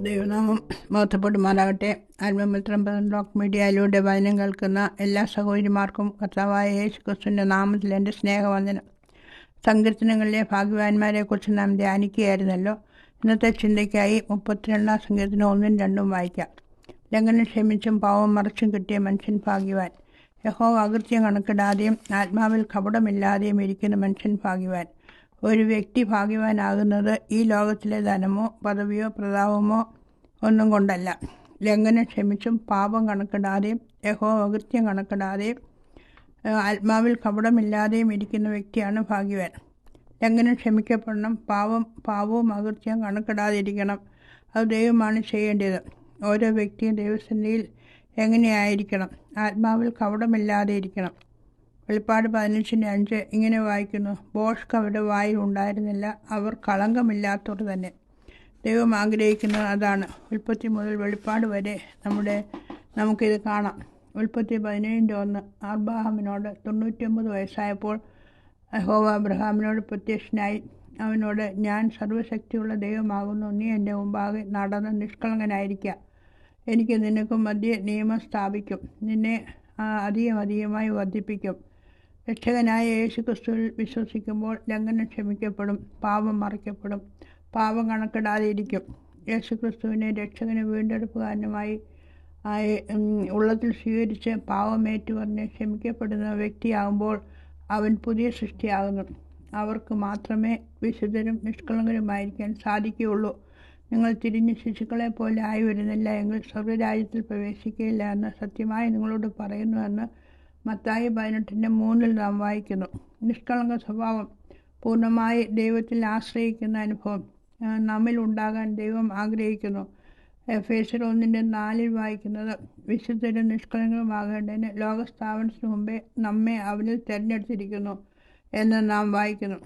മഹത്വപ്പെടുമാറാകട്ടെ ആത്മമിത്രം block മീഡിയയിലൂടെ വചനം കേൾക്കുന്ന എല്ലാ സഹോദരിമാർക്കും കർത്താവായ യേശു ക്രിസ്തുവിന്റെ നാമത്തിൽ എന്റെ സ്നേഹവന്ദനം. സങ്കീർത്തനങ്ങളിലെ ഭാഗ്യവാന്മാരെക്കുറിച്ച് നാം ധ്യാനിക്കുകയായിരുന്നല്ലോ. ഇന്നത്തെ ചിന്തയ്ക്കായി മുപ്പത്തിരണ്ടാം സങ്കീർത്തനം ഒന്നും രണ്ടും വായിക്കാം. ലംഘനം ക്ഷമിച്ചും പാവം മറിച്ചും കിട്ടിയ മനുഷ്യൻ ഭാഗ്യവാൻ. യഹോ അകൃത്യം കണക്കിടാതെയും ആത്മാവിൽ കപടമില്ലാതെയും ഇരിക്കുന്ന മനുഷ്യൻ ഭാഗ്യവാൻ. ഒരു വ്യക്തി ഭാഗ്യവാനാകുന്നത് ഈ ലോകത്തിലെ ധനമോ പദവിയോ പ്രതാപമോ ഒന്നും കൊണ്ടല്ല. ലംഘനം ക്ഷമിച്ചും പാപം കണക്കിടാതെയും യഹോ അകൃത്യം കണക്കിടാതെയും ആത്മാവിൽ കപടമില്ലാതെയും ഇരിക്കുന്ന വ്യക്തിയാണ് ഭാഗ്യവാൻ. ലംഘനം ക്ഷമിക്കപ്പെടണം പാവം പാവവും അകൃത്യം കണക്കിടാതിരിക്കണം. അത് ദൈവമാണ് ചെയ്യേണ്ടത്. ഓരോ വ്യക്തിയും ദൈവസന്നിധിയിൽ എങ്ങനെയായിരിക്കണം? ആത്മാവിൽ കപടമില്ലാതെ ഇരിക്കണം. വെളിപ്പാട് പതിനഞ്ചിന്റെ അഞ്ച് ഇങ്ങനെ വായിക്കുന്നു. ബോഷ്ക്ക് അവരുടെ വായിൽ ഉണ്ടായിരുന്നില്ല. അവർ കളങ്കമില്ലാത്തവർ തന്നെ. ദൈവം ആഗ്രഹിക്കുന്നത് അതാണ്. ഉൽപ്പത്തി മുതൽ വെളിപ്പാട് വരെ നമ്മുടെ നമുക്കിത് കാണാം. ഉൽപ്പത്തി പതിനേഴിന്റെ ഒന്ന്. അബ്രാഹാമിനോട് തൊണ്ണൂറ്റൊമ്പത് വയസ്സായപ്പോൾ ഹോവ അബ്രഹാമിനോട് പ്രത്യക്ഷനായി. അവനോട് ഞാൻ സർവശക്തിയുള്ള ദൈവമാകുന്നു. നീ എന്റെ മുമ്പാകെ നടന്ന് നിഷ്കളങ്കനായിരിക്കുക എനിക്ക് നിനക്കും മധ്യ നിയമം സ്ഥാപിക്കും. നിന്നെ അധികം അധികമായി വർദ്ധിപ്പിക്കും. രക്ഷകനായ യേശു ക്രിസ്തുവിൽ വിശ്വസിക്കുമ്പോൾ ലംഘനം ക്ഷമിക്കപ്പെടും പാപം മറയ്ക്കപ്പെടും പാപം കണക്കിടാതിരിക്കും യേശു ക്രിസ്തുവിനെ രക്ഷകന് വീണ്ടെടുപ്പുകാരനുമായി ഉള്ളത്തിൽ സ്വീകരിച്ച് പാവമേറ്റു പറഞ്ഞ് ക്ഷമിക്കപ്പെടുന്ന വ്യക്തിയാകുമ്പോൾ അവൻ പുതിയ സൃഷ്ടിയാകുന്നു. അവർക്ക് മാത്രമേ വിശുദ്ധരും നിഷ്കളങ്കരുമായിരിക്കാൻ സാധിക്കുകയുള്ളൂ. നിങ്ങൾ തിരിഞ്ഞ് ശിശുക്കളെ പോലെ ആയി വരുന്നില്ല എങ്കിൽ സ്വർഗരാജ്യത്തിൽ പ്രവേശിക്കുകയില്ല എന്ന് സത്യമായി നിങ്ങളോട് പറയുന്നുവെന്ന് മത്തായി പതിനെട്ടിന്റെ മൂന്നിൽ നാം വായിക്കുന്നു. നിഷ്കളങ്ക സ്വഭാവം പൂർണമായി ദൈവത്തിൽ ആശ്രയിക്കുന്ന അനുഭവം നമ്മിൽ ഉണ്ടാകാൻ ദൈവം ആഗ്രഹിക്കുന്നു. എഫേസർ ഒന്നിന്റെ നാലിൽ വായിക്കുന്നത് വിശുദ്ധരും നിഷ്കളങ്കരുമാകേണ്ടതിന് ലോകസ്ഥാപനത്തിന് മുമ്പേ നമ്മെ അവനിൽ തിരഞ്ഞെടുത്തിരിക്കുന്നു എന്ന് നാം വായിക്കുന്നു.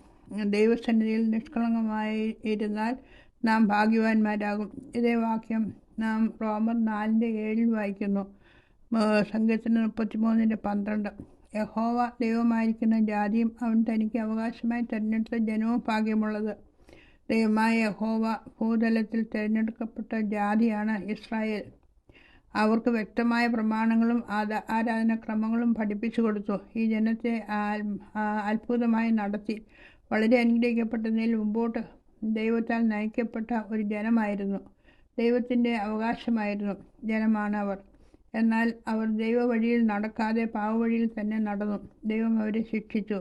ദൈവസന്നിധിയിൽ നിഷ്കളങ്കമായി ഇരുന്നാൽ നാം ഭാഗ്യവാന്മാരാകും. ഇതേ വാക്യം നാം റോമർ നാലിന്റെ ഏഴിൽ വായിക്കുന്നു. സംഘത്തിന് മുപ്പത്തിമൂന്നിന്റെ പന്ത്രണ്ട്. യഹോവ ദൈവമായിരിക്കുന്ന ജാതിയും അവൻ തനിക്ക് അവകാശമായി തിരഞ്ഞെടുത്ത ജനവും ഭാഗ്യമുള്ളത്. ദൈവമായ യഹോവ ഭൂതലത്തിൽ തിരഞ്ഞെടുക്കപ്പെട്ട ജാതിയാണ് ഇസ്രായേൽ. അവർക്ക് വ്യക്തമായ പ്രമാണങ്ങളും ആരാധനാക്രമങ്ങളും പഠിപ്പിച്ചു കൊടുത്തു. ഈ ജനത്തെ അത്ഭുതമായി നടത്തി. വളരെ അനുഗ്രഹിക്കപ്പെട്ടതിൽ മുമ്പോട്ട് ദൈവത്താൽ നയിക്കപ്പെട്ട ഒരു ജനമായിരുന്നു. ദൈവത്തിന്റെ അവകാശമായിരുന്നു ജനമാണ് അവർ. എന്നാൽ അവർ ദൈവവഴിയിൽ നടക്കാതെ പാവവഴിയിൽ തന്നെ നടന്നു. ദൈവം അവരെ ശിക്ഷിച്ചു.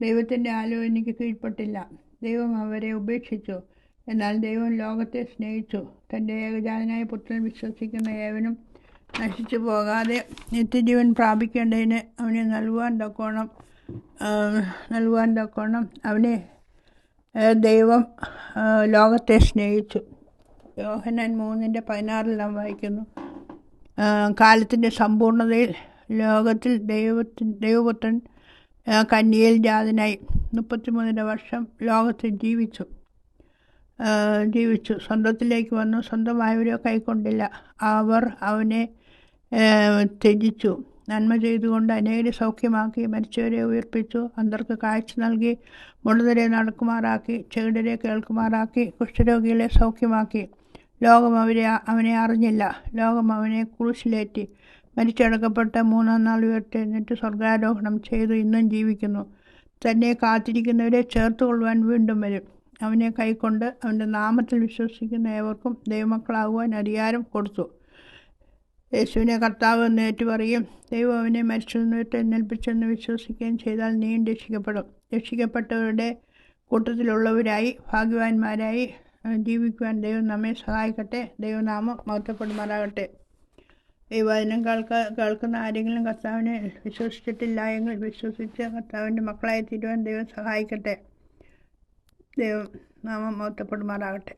ദൈവത്തിന്റെ ആലോചനയ്ക്ക് കീഴ്പ്പെട്ടില്ല. ദൈവം അവരെ ഉപേക്ഷിച്ചു. എന്നാൽ ദൈവം ലോകത്തെ സ്നേഹിച്ചു. തന്റെ ഏകജാതനായ പുത്രൻ വിശ്വസിക്കുന്ന ഏവനും നശിച്ചു പോകാതെ നിത്യജീവൻ പ്രാപിക്കേണ്ടതിന് അവനെ നൽകുവാൻ തക്കോണം നൽകുവാൻ തക്കോണം അവനെ ദൈവം ലോകത്തെ സ്നേഹിച്ചു. യോഹനൻ മൂന്നിന്റെ പതിനാറിൽ നാം വായിക്കുന്നു. കാലത്തിന്റെ സമ്പൂർണതയിൽ ലോകത്തിൽ ദൈവത്തിൻ ദൈവപുത്രൻ കന്യയിൽ ജാതനായി മുപ്പത്തിമൂന്നര വർഷം ലോകത്തിൽ ജീവിച്ചു. ജീവിച്ചു. സ്വന്തത്തിലേക്ക് വന്നു. സ്വന്തമായവരോ കൈക്കൊണ്ടില്ല. അവർ അവനെ ത്യജിച്ചു. നന്മ ചെയ്തുകൊണ്ട് അനേകരെ സൗഖ്യമാക്കി മരിച്ചവരെ ഉയർപ്പിച്ചു. അന്തർക്ക് കാഴ്ച നൽകി മുഴുതരെ നടക്കുമാറാക്കി ചെകിടരെ കേൾക്കുമാറാക്കി കുഷ്ഠരോഗികളെ സൗഖ്യമാക്കി. ലോകം അവരെ അവനെ അറിഞ്ഞില്ല. ലോകം അവനെ കുരിശിലേറ്റി. മരിച്ചടക്കപ്പെട്ട മൂന്നാം നാൾ ഉയർത്തെഴുന്നിട്ട് സ്വർഗാരോഹണം ചെയ്തു ഇന്നും ജീവിക്കുന്നു. തന്നെ കാത്തിരിക്കുന്നവരെ ചേർത്തുകൊള്ളുവാൻ വീണ്ടും വരും. അവനെ കൈക്കൊണ്ട് അവന്റെ നാമത്തിൽ വിശ്വസിക്കുന്ന ഏവർക്കും ദൈവമക്കളാകുവാൻ അധികാരം കൊടുത്തു. യേശുവിനെ കർത്താവ് എന്ന് ഏറ്റുപറയും ദൈവം അവനെ മരിച്ചെന്നിട്ട് എന്നേൽപ്പിച്ചെന്ന് വിശ്വസിക്കുകയും ചെയ്താൽ നീയും രക്ഷിക്കപ്പെടും. രക്ഷിക്കപ്പെട്ടവരുടെ കൂട്ടത്തിലുള്ളവരായി ഭാഗ്യവാന്മാരായി ജീവിക്കുവാൻ ദൈവം നമ്മെ സഹായിക്കട്ടെ. ദൈവനാമം മഹത്വപ്പെടുമാറാകട്ടെ. ഈ വചനം കേൾക്ക കേൾക്കുന്ന ആരെങ്കിലും കർത്താവിനെ വിശ്വസിച്ചിട്ടില്ല എങ്കിൽ വിശ്വസിച്ച് കർത്താവിന്റെ മക്കളായി തീരുവാൻ ദൈവം സഹായിക്കട്ടെ. ദൈവം നാമം മഹത്വപ്പെടുമാറാകട്ടെ.